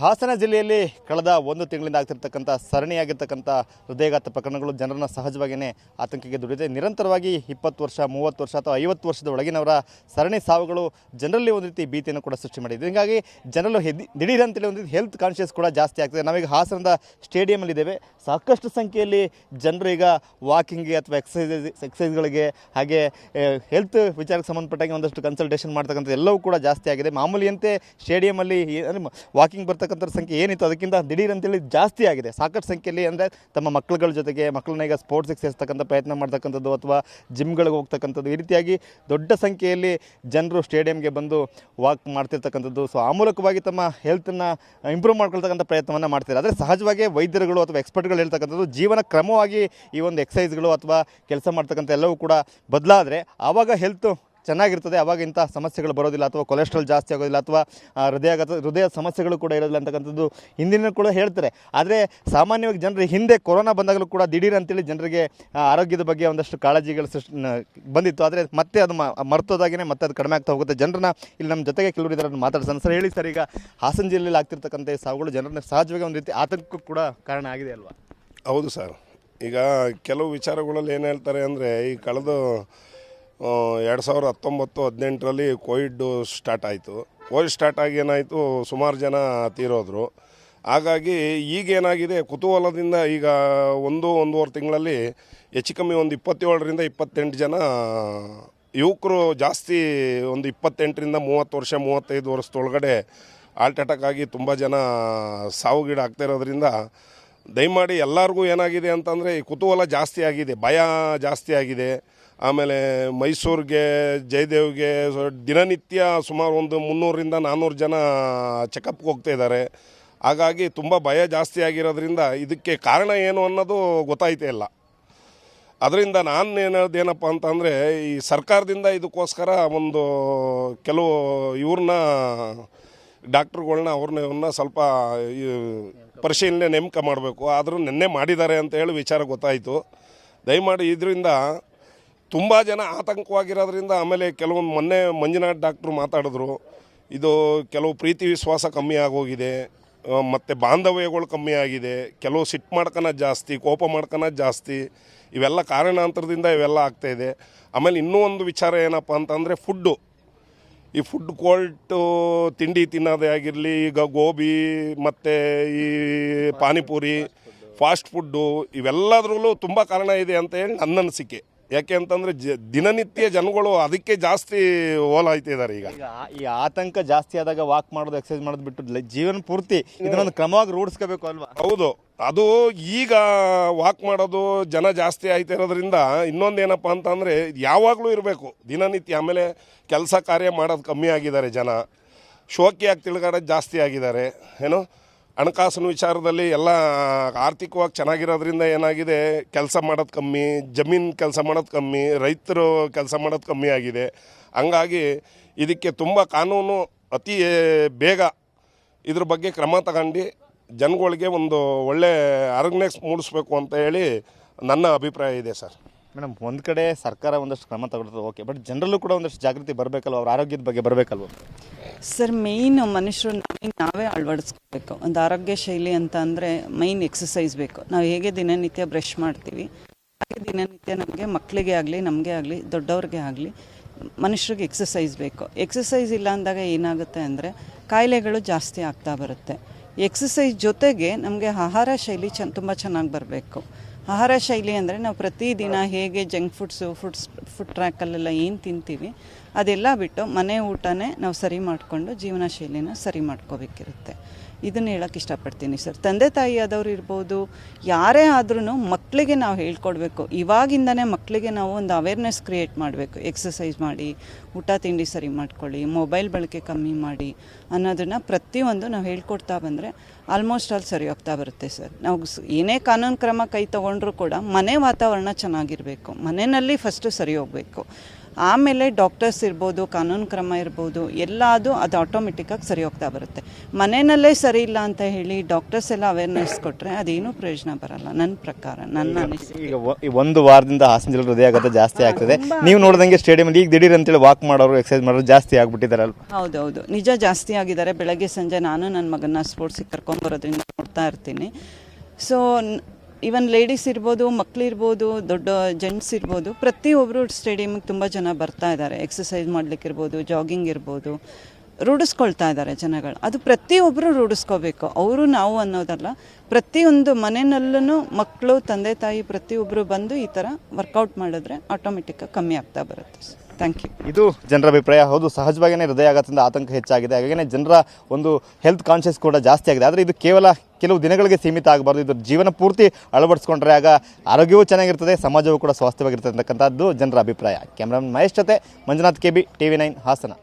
ಹಾಸನ ಜಿಲ್ಲೆಯಲ್ಲಿ ಕಳೆದ ಒಂದು ತಿಂಗಳಿಂದ ಆಗ್ತಿರ್ತಕ್ಕಂಥ ಸರಣಿಯಾಗಿರ್ತಕ್ಕಂಥ ಹೃದಯಘಾತ ಪ್ರಕರಣಗಳು ಜನರನ್ನು ಸಹಜವಾಗಿಯೇ ಆತಂಕಕ್ಕೆ ದುಡಿದೆ. ನಿರಂತರವಾಗಿ ಇಪ್ಪತ್ತು ವರ್ಷ, ಮೂವತ್ತು ವರ್ಷ ಅಥವಾ ಐವತ್ತು ವರ್ಷದ ಒಳಗಿನವರ ಸರಣಿ ಸಾವುಗಳು ಜನರಲ್ಲಿ ಒಂದು ರೀತಿ ಭೀತಿಯನ್ನು ಕೂಡ ಸೃಷ್ಟಿ ಮಾಡಿದೆ. ಹೀಗಾಗಿ ಜನರು ಹೆದಿ ದಿಢೀರ್ ಅಂತೇಳಿ ಒಂದು ಹೆಲ್ತ್ ಕಾನ್ಷಿಯಸ್ ಕೂಡ ಜಾಸ್ತಿ ಆಗ್ತದೆ. ನಾವೀಗ ಹಾಸನದ ಸ್ಟೇಡಿಯಮಲ್ಲಿ ಇದ್ದೇವೆ. ಸಾಕಷ್ಟು ಸಂಖ್ಯೆಯಲ್ಲಿ ಜನರು ಈಗ ವಾಕಿಂಗ್ಗೆ ಅಥವಾ ಎಕ್ಸಸೈಸ್ ಎಕ್ಸಸೈಸ್ಗಳಿಗೆ ಹಾಗೆ ಹೆಲ್ತ್ ವಿಚಾರಕ್ಕೆ ಸಂಬಂಧಪಟ್ಟಾಗಿ ಒಂದಷ್ಟು ಕನ್ಸಲ್ಟೇಷನ್ ಮಾಡ್ತಕ್ಕಂಥ ಎಲ್ಲವೂ ಕೂಡ ಜಾಸ್ತಿ ಆಗಿದೆ. ಮಾಮೂಲಿಯಂತೆ ಸ್ಟೇಡಿಯಮಲ್ಲಿ ವಾಕಿಂಗ್ ಬರ್ತಕ್ಕಂಥ ಸಂಖ್ಯೆ ಏನಿತ್ತು, ಅದಕ್ಕಿಂತ ದಿಢೀರ್ ಅಂತೇಳಿ ಜಾಸ್ತಿ ಆಗಿದೆ. ಸಾಕಷ್ಟು ಸಂಖ್ಯೆಯಲ್ಲಿ ಅಂದರೆ ತಮ್ಮ ಮಕ್ಕಳುಗಳ ಜೊತೆಗೆ ಮಕ್ಕಳನ್ನ ಈಗ ಸ್ಪೋರ್ಟ್ಸಿಗೆ ಸೇರಿಸ್ತಕ್ಕಂಥ ಪ್ರಯತ್ನ ಮಾಡ್ತಕ್ಕಂಥದ್ದು ಅಥವಾ ಜಿಮ್ಗಳಿಗೆ ಹೋಗ್ತಕ್ಕಂಥದ್ದು. ಈ ರೀತಿಯಾಗಿ ದೊಡ್ಡ ಸಂಖ್ಯೆಯಲ್ಲಿ ಜನರು ಸ್ಟೇಡಿಯಂಗೆ ಬಂದು ವಾಕ್ ಮಾಡ್ತಿರ್ತಕ್ಕಂಥದ್ದು. ಸೊ ಆ ಮೂಲಕವಾಗಿ ತಮ್ಮ ಹೆಲ್ತನ್ನು ಇಂಪ್ರೂವ್ ಮಾಡ್ಕೊಳ್ತಕ್ಕಂಥ ಪ್ರಯತ್ನವನ್ನು ಮಾಡ್ತಾರೆ ಆದರೆ ಸಹಜವಾಗಿ ವೈದ್ಯರುಗಳು ಅಥವಾ ಎಕ್ಸ್ಪರ್ಟ್ಗಳು ಹೇಳ್ತಕ್ಕಂಥದ್ದು ಜೀವನ ಕ್ರಮವಾಗಿ ಈ ಒಂದು ಎಕ್ಸಸೈಸ್ಗಳು ಅಥವಾ ಕೆಲಸ ಮಾಡ್ತಕ್ಕಂಥ ಎಲ್ಲವೂ ಕೂಡ ಬದಲಾದರೆ ಆವಾಗ ಹೆಲ್ತು ಚೆನ್ನಾಗಿರ್ತದೆ. ಅವಾಗ ಇಂಥ ಸಮಸ್ಯೆಗಳು ಬರೋದಿಲ್ಲ ಅಥವಾ ಕೊಲೆಸ್ಟ್ರಾಲ್ ಜಾಸ್ತಿ ಆಗೋದಿಲ್ಲ ಅಥವಾ ಹೃದಯ ಹೃದಯಾಘಾತ, ಹೃದಯ ಸಮಸ್ಯೆಗಳು ಕೂಡ ಇರೋದಿಲ್ಲ ಅಂತಕ್ಕಂಥದ್ದು ಹಿಂದಿನ ಕೂಡ ಹೇಳ್ತಾರೆ. ಆದರೆ ಸಾಮಾನ್ಯವಾಗಿ ಜನರು ಹಿಂದೆ ಕೊರೋನಾ ಬಂದಾಗಲೂ ಕೂಡ ದಿಢೀರ್ ಅಂತೇಳಿ ಜನರಿಗೆ ಆರೋಗ್ಯದ ಬಗ್ಗೆ ಒಂದಷ್ಟು ಕಾಳಜಿಗಳು ಸೃಷ್ಟಿ ಬಂದಿತ್ತು. ಆದರೆ ಮತ್ತೆ ಅದು ಮ- ಮರ್ತೋದಾಗೇ ಮತ್ತೆ ಅದು ಕಡಿಮೆ ಆಗ್ತಾ ಹೋಗುತ್ತೆ. ಜನರನ್ನ ಇಲ್ಲಿ ನಮ್ಮ ಜೊತೆಗೆ ಕೆಲವರು ಇದರನ್ನು ಮಾತಾಡ್ಸೋಣ. ಸರ್, ಹೇಳಿ ಸರ್, ಈಗ ಹಾಸನ ಜಿಲ್ಲೆಯಲ್ಲಿ ಆಗ್ತಿರ್ತಕ್ಕಂಥ ಸಾವುಗಳು ಜನರನ್ನ ಸಹಜವಾಗಿ ಒಂದು ರೀತಿ ಆತಂಕಕ್ಕೂ ಕೂಡ ಕಾರಣ ಆಗಿದೆ ಅಲ್ವಾ? ಹೌದು ಸರ್. ಈಗ ಕೆಲವು ವಿಚಾರಗಳಲ್ಲಿ ಏನು ಹೇಳ್ತಾರೆ ಅಂದರೆ, ಈ ಕಳೆದು ಎರಡು ಸಾವಿರದ ಹತ್ತೊಂಬತ್ತು, ಹದಿನೆಂಟರಲ್ಲಿ ಕೋವಿಡ್ ಸ್ಟಾರ್ಟ್ ಆಯಿತು. ಕೋವಿಡ್ ಸ್ಟಾರ್ಟ್ ಆಗಿ ಏನಾಯಿತು, ಸುಮಾರು ಜನ ತೀರೋದ್ರು. ಹಾಗಾಗಿ ಈಗೇನಾಗಿದೆ ಕುತೂಹಲದಿಂದ ಈಗ ಒಂದು, ಒಂದೂವರೆ ತಿಂಗಳಲ್ಲಿ ಹೆಚ್ಚು ಕಮ್ಮಿ ಒಂದು ಇಪ್ಪತ್ತೇಳರಿಂದ ಇಪ್ಪತ್ತೆಂಟು ಜನ ಯುವಕರು ಜಾಸ್ತಿ ಒಂದು ಇಪ್ಪತ್ತೆಂಟರಿಂದ ಮೂವತ್ತು ವರ್ಷ, ಮೂವತ್ತೈದು ವರ್ಷದೊಳಗಡೆ ಹಾರ್ಟ್ ಅಟ್ಯಾಕ್ ಆಗಿ ತುಂಬ ಜನ ಸಾವುಗೀಡು ಆಗ್ತಾ ಇರೋದ್ರಿಂದ ದಯಮಾಡಿ ಎಲ್ಲರಿಗೂ ಏನಾಗಿದೆ ಅಂತಂದರೆ, ಈ ಕುತೂಹಲ ಜಾಸ್ತಿ ಆಗಿದೆ, ಭಯ ಜಾಸ್ತಿ ಆಗಿದೆ. ಆಮೇಲೆ ಮೈಸೂರಿಗೆ, ಜಯದೇವ್ಗೆ ದಿನನಿತ್ಯ ಸುಮಾರು ಒಂದು ಮುನ್ನೂರರಿಂದ ನಾನ್ನೂರು ಜನ ಚೆಕಪ್ಗೆ ಹೋಗ್ತಾ ಇದ್ದಾರೆ. ಹಾಗಾಗಿ ತುಂಬ ಭಯ ಜಾಸ್ತಿ ಆಗಿರೋದ್ರಿಂದ ಇದಕ್ಕೆ ಕಾರಣ ಏನು ಅನ್ನೋದು ಗೊತ್ತಾಯ್ತೇ ಇಲ್ಲ. ಅದರಿಂದ ನಾನು ಏನು ಏನಪ್ಪ ಅಂತಂದರೆ, ಈ ಸರ್ಕಾರದಿಂದ ಇದಕ್ಕೋಸ್ಕರ ಒಂದು ಕೆಲವು ಇವ್ರನ್ನ, ಡಾಕ್ಟ್ರುಗಳ್ನ, ಅವ್ರನ್ನ, ಇವ್ರನ್ನ ಸ್ವಲ್ಪ ಪರಿಶೀಲನೆ ನೇಮಕ ಮಾಡಬೇಕು. ಆದರೂ ನಿನ್ನೆ ಮಾಡಿದ್ದಾರೆ ಅಂತ ಹೇಳಿ ವಿಚಾರ ಗೊತ್ತಾಯಿತು. ದಯಮಾಡಿ ಇದರಿಂದ ತುಂಬ ಜನ ಆತಂಕವಾಗಿರೋದ್ರಿಂದ ಆಮೇಲೆ ಕೆಲವೊಂದು ಮೊನ್ನೆ ಮಂಜುನಾಥ್ ಡಾಕ್ಟ್ರು ಮಾತಾಡಿದ್ರು. ಇದು ಕೆಲವು ಪ್ರೀತಿ ವಿಶ್ವಾಸ ಕಮ್ಮಿ ಆಗೋಗಿದೆ. ಮತ್ತು ಬಾಂಧವ್ಯಗಳು ಕಮ್ಮಿ ಆಗಿದೆ. ಕೆಲವು ಸಿಟ್ಟು ಮಾಡ್ಕೊಳೋದು ಜಾಸ್ತಿ, ಕೋಪ ಮಾಡ್ಕೊಳೋದು ಜಾಸ್ತಿ. ಇವೆಲ್ಲ ಕಾರಣಾಂತರದಿಂದ ಇವೆಲ್ಲ ಆಗ್ತಾಯಿದೆ ಆಮೇಲೆ ಇನ್ನೂ ಒಂದು ವಿಚಾರ ಏನಪ್ಪ ಅಂತಂದರೆ ಫುಡ್ಡು. ಈ ಫುಡ್ ಕೋಲ್ಟು ತಿಂಡಿ ತಿನ್ನೋದೇ ಆಗಿರಲಿ, ಈಗ ಗೋಬಿ, ಮತ್ತು ಈ ಪಾನಿಪುರಿ ಫಾಸ್ಟ್ ಫುಡ್ಡು ಇವೆಲ್ಲದ್ರಲ್ಲೂ ತುಂಬ ಕಾರಣ ಇದೆ ಅಂತ ಹೇಳಿ ನನ್ನ ಅನಿಸಿಕೆ. ಯಾಕೆ ಅಂತಂದರೆ ಜ ದಿನನಿತ್ಯ ಜನಗಳು ಅದಕ್ಕೆ ಜಾಸ್ತಿ ಓಲಾಯ್ತಿದ್ದಾರೆ ಈಗ. ಈಗ ಆ- ಈ ಆತಂಕ ಜಾಸ್ತಿ ಆದಾಗ ವಾಕ್ ಮಾಡೋದು ಎಕ್ಸಸೈಸ್ ಮಾಡೋದು ಬಿಟ್ಟು ಲೈ- ಜೀವನ ಪೂರ್ತಿ ಇದನ್ನೊಂದು ಕ್ರಮವಾಗಿ ರೂಢಿಸ್ಕೋಬೇಕು ಅಲ್ವಾ? ಹೌದು. ಅದು ಈಗ ವಾಕ್ ಮಾಡೋದು ಜನ ಜಾಸ್ತಿ ಆಯ್ತಿರೋದ್ರಿಂದ ಇನ್ನೊಂದು ಏನಪ್ಪ ಅಂತಂದರೆ ಯಾವಾಗಲೂ ಇರಬೇಕು. ದಿನನಿತ್ಯ ಆಮೇಲೆ ಕೆಲಸ ಕಾರ್ಯ ಮಾಡೋದು ಕಮ್ಮಿ ಆಗಿದ್ದಾರೆ ಜನ. ಶೋಕಿಯಾಗಿ ತಿಳ್ಗಾಡೋದು ಜಾಸ್ತಿ ಆಗಿದ್ದಾರೆ. ಏನು? ಹಣಕಾಸಿನ ವಿಚಾರದಲ್ಲಿ ಎಲ್ಲ ಆರ್ಥಿಕವಾಗಿ ಚೆನ್ನಾಗಿರೋದ್ರಿಂದ ಏನಾಗಿದೆ, ಕೆಲಸ ಮಾಡೋದು ಕಮ್ಮಿ, ಜಮೀನು ಕೆಲಸ ಮಾಡೋದು ಕಮ್ಮಿ, ರೈತರು ಕೆಲಸ ಮಾಡೋದು ಕಮ್ಮಿ ಆಗಿದೆ. ಹಂಗಾಗಿ ಇದಕ್ಕೆ ತುಂಬ ಕಾನೂನು ಅತಿ ಬೇಗ ಇದ್ರ ಬಗ್ಗೆ ಕ್ರಮ ತಗೊಂಡು ಜನಗಳಿಗೆ ಒಂದು ಒಳ್ಳೆ ಅರ್ಗ್ನೆಸ್ ಮೂಡಿಸ್ಬೇಕು ಅಂತ ಹೇಳಿ ನನ್ನ ಅಭಿಪ್ರಾಯ ಇದೆ ಸರ್. ಮೇಡಮ್, ಒಂದು ಕಡೆ ಸರ್ಕಾರ ಒಂದಷ್ಟು ಕ್ರಮ ತಗೊಳ್ತದೆ, ಓಕೆ. ಬಟ್ ಜನರಲ್ಲೂ ಕೂಡ ಒಂದಷ್ಟು ಜಾಗೃತಿ ಬರಬೇಕಲ್ವ? ಅವ್ರ ಆರೋಗ್ಯದ ಬಗ್ಗೆ ಬರಬೇಕಲ್ವ? ಸರ್ ಮೇಯ್ನ್ ಮನುಷ್ಯರು ನಮಗೆ ನಾವೇ ಅಳವಡಿಸ್ಕೋಬೇಕು. ಒಂದು ಆರೋಗ್ಯ ಶೈಲಿ ಅಂತ ಅಂದರೆ ಮೈನ್ ಎಕ್ಸಸೈಸ್ ಬೇಕು. ನಾವು ಹೇಗೆ ದಿನನಿತ್ಯ ಬ್ರಷ್ ಮಾಡ್ತೀವಿ, ಹಾಗೆ ದಿನನಿತ್ಯ ನಮಗೆ ಮಕ್ಕಳಿಗೆ ಆಗಲಿ, ನಮಗೆ ಆಗಲಿ, ದೊಡ್ಡವ್ರಿಗೆ ಆಗಲಿ ಮನುಷ್ಯರಿಗೆ ಎಕ್ಸಸೈಸ್ ಬೇಕು. ಎಕ್ಸಸೈಸ್ ಇಲ್ಲ ಅಂದಾಗ ಏನಾಗುತ್ತೆ ಅಂದರೆ ಕಾಯಿಲೆಗಳು ಜಾಸ್ತಿ ಆಗ್ತಾ ಬರುತ್ತೆ. ಎಕ್ಸಸೈಸ್ ಜೊತೆಗೆ ನಮಗೆ ಆಹಾರ ಶೈಲಿ ಚೆನ್ನ ತುಂಬ ಚೆನ್ನಾಗಿ ಬರಬೇಕು. ಆಹಾರ ಶೈಲಿ ಅಂದರೆ ನಾವು ಪ್ರತಿದಿನ ಹೇಗೆ ಜಂಕ್ ಫುಡ್ಸು ಫುಡ್ಸ್ ಫುಡ್ ಟ್ರ್ಯಾಕಲ್ಲೆಲ್ಲ ಏನು ತಿಂತೀವಿ, ಅದೆಲ್ಲ ಬಿಟ್ಟು ಮನೆ ಊಟನೇ ನಾವು ಸರಿ ಮಾಡಿಕೊಂಡು ಜೀವನ ಶೈಲಿನ ಸರಿ ಮಾಡ್ಕೋಬೇಕಿರುತ್ತೆ. ಇದನ್ನು ಹೇಳಕ್ಕೆ ಇಷ್ಟಪಡ್ತೀನಿ ಸರ್. ತಂದೆ ತಾಯಿ ಆದವ್ರು ಇರ್ಬೋದು, ಯಾರೇ ಆದ್ರೂ ಮಕ್ಕಳಿಗೆ ನಾವು ಹೇಳ್ಕೊಡ್ಬೇಕು. ಇವಾಗಿಂದನೇ ಮಕ್ಕಳಿಗೆ ನಾವು ಒಂದು ಅವೇರ್ನೆಸ್ ಕ್ರಿಯೇಟ್ ಮಾಡಬೇಕು. ಎಕ್ಸಸೈಸ್ ಮಾಡಿ, ಊಟ, ತಿಂಡಿ ಸರಿ ಮಾಡ್ಕೊಳ್ಳಿ ಮೊಬೈಲ್ ಬಳಕೆ ಕಮ್ಮಿ ಮಾಡಿ ಅನ್ನೋದನ್ನು ಪ್ರತಿಯೊಂದು ನಾವು ಹೇಳ್ಕೊಡ್ತಾ ಬಂದರೆ ಆಲ್ಮೋಸ್ಟ್ ಆಲ್ ಸರಿ ಹೋಗ್ತಾ ಬರುತ್ತೆ ಸರ್. ನಾವು ಏನೇ ಕಾನೂನು ಕ್ರಮ ಕೈ ತೊಗೊಂಡ್ರೂ ಕೂಡ ಮನೆ ವಾತಾವರಣ ಚೆನ್ನಾಗಿರಬೇಕು. ಮನೆಯಲ್ಲಿ ಫಸ್ಟು ಸರಿ ಹೋಗಬೇಕು. ಆಮೇಲೆ ಡಾಕ್ಟರ್ಸ್ ಇರ್ಬೋದು ಕಾನೂನು ಕ್ರಮ ಇರ್ಬೋದು ಎಲ್ಲದು ಅದು ಆಟೋಮೆಟಿಕ್ಕಾಗಿ ಸರಿ ಹೋಗ್ತಾ ಬರುತ್ತೆ. ಮನೆಯಲ್ಲೇ ಸರಿ ಇಲ್ಲ ಅಂತ ಹೇಳಿ ಡಾಕ್ಟರ್ಸ್ ಎಲ್ಲ ಅವೇರ್ನೆಸ್ ಕೊಟ್ಟರೆ ಅದೇನು ಪ್ರಯೋಜನ ಬರಲ್ಲ ನನ್ನ ಪ್ರಕಾರ ನನ್ನ ಅನಿಸಿಕೆ. ಈಗ ಒ- ಈ ಒಂದು ವಾರದಿಂದ ಹಾಸನ ಜಿಲ್ಲೆ ಹೃದಯಾಘಾತ ಜಾಸ್ತಿ ಆಗ್ತದೆ. ನೀವು ನೋಡಿದಂಗೆ ಸ್ಟೇಡಿಯಂ ಈಗ ದಿಢೀರ್ ಅಂತೇಳಿ ವಾಕ್ ಮಾಡೋರು ಎಕ್ಸೈಸ್ ಮಾಡೋರು ಜಾಸ್ತಿ ಆಗ್ಬಿಟ್ಟಿದ್ದಾರೆ ಅಲ್ವಾ ಹೌದೌದು. ನಿಜ ಜಾಸ್ತಿ ಆಗಿದ್ದಾರೆ. ಬೆಳಗ್ಗೆ ಸಂಜೆ ನಾನು ನನ್ನ ಮಗನ ಸ್ಪೋರ್ಟ್ಸಿಗೆ ಕರ್ಕೊಂಬರೋದ್ರಿಂದ ನೋಡ್ತಾ ಇರ್ತೀನಿ. ಸೊ ಈವನ್ ಲೇಡೀಸ್ ಇರ್ಬೋದು ಮಕ್ಕಳಿರ್ಬೋದು ದೊಡ್ಡ ಜೆಂಟ್ಸ್ ಇರ್ಬೋದು ಪ್ರತಿಯೊಬ್ಬರು ಸ್ಟೇಡಿಯಮ್ಗೆ ತುಂಬ ಜನ ಬರ್ತಾ ಇದ್ದಾರೆ. ಎಕ್ಸಸೈಸ್ ಮಾಡ್ಲಿಕ್ಕಿರ್ಬೋದು ಜಾಗಿಂಗ್ ಇರ್ಬೋದು, ರೂಢಿಸ್ಕೊಳ್ತಾ ಇದ್ದಾರೆ ಜನಗಳು. ಅದು ಪ್ರತಿಯೊಬ್ಬರು ರೂಢಿಸ್ಕೋಬೇಕು. ಅವರು ನಾವು ಅನ್ನೋದಲ್ಲ. ಪ್ರತಿಯೊಂದು ಮನೆಯಲ್ಲೂ ಮಕ್ಕಳು, ತಂದೆ, ತಾಯಿ ಪ್ರತಿಯೊಬ್ಬರು ಬಂದು ಈ ಥರ ವರ್ಕೌಟ್ ಮಾಡಿದ್ರೆ ಆಟೋಮೆಟಿಕ್ಕಾಗಿ ಕಮ್ಮಿ ಆಗ್ತಾ ಬರುತ್ತೆ. ಥ್ಯಾಂಕ್ ಯು ಇದು ಜನರ ಅಭಿಪ್ರಾಯ. ಹೌದು ಸಹಜವಾಗಿಯೇ ಹೃದಯಾಘಾತದಿಂದ ಆತಂಕ ಹೆಚ್ಚಾಗಿದೆ. ಹಾಗಾಗಿ ಜನರ ಒಂದು ಹೆಲ್ತ್ ಕಾನ್ಷಿಯಸ್ ಕೂಡ ಜಾಸ್ತಿ ಆಗಿದೆ. ಆದರೆ ಇದು ಕೇವಲ ಕೆಲವು ದಿನಗಳಿಗೆ ಸೀಮಿತ ಆಗಬಾರ್ದು. ಇದು ಜೀವನ ಪೂರ್ತಿ ಅಳವಡಿಸ್ಕೊಂಡ್ರೆ ಆಗ ಆರೋಗ್ಯವೂ ಚೆನ್ನಾಗಿರ್ತದೆ, ಸಮಾಜವೂ ಕೂಡ ಸ್ವಾಸ್ಥ್ಯವಾಗಿರ್ತದೆ ಅಂತಕ್ಕಂಥದ್ದು ಜನರ ಅಭಿಪ್ರಾಯ. ಕ್ಯಾಮ್ರಾಮನ್ ಮಹೇಶ್ ಜೊತೆ Manjunath K B T V nine Hassan.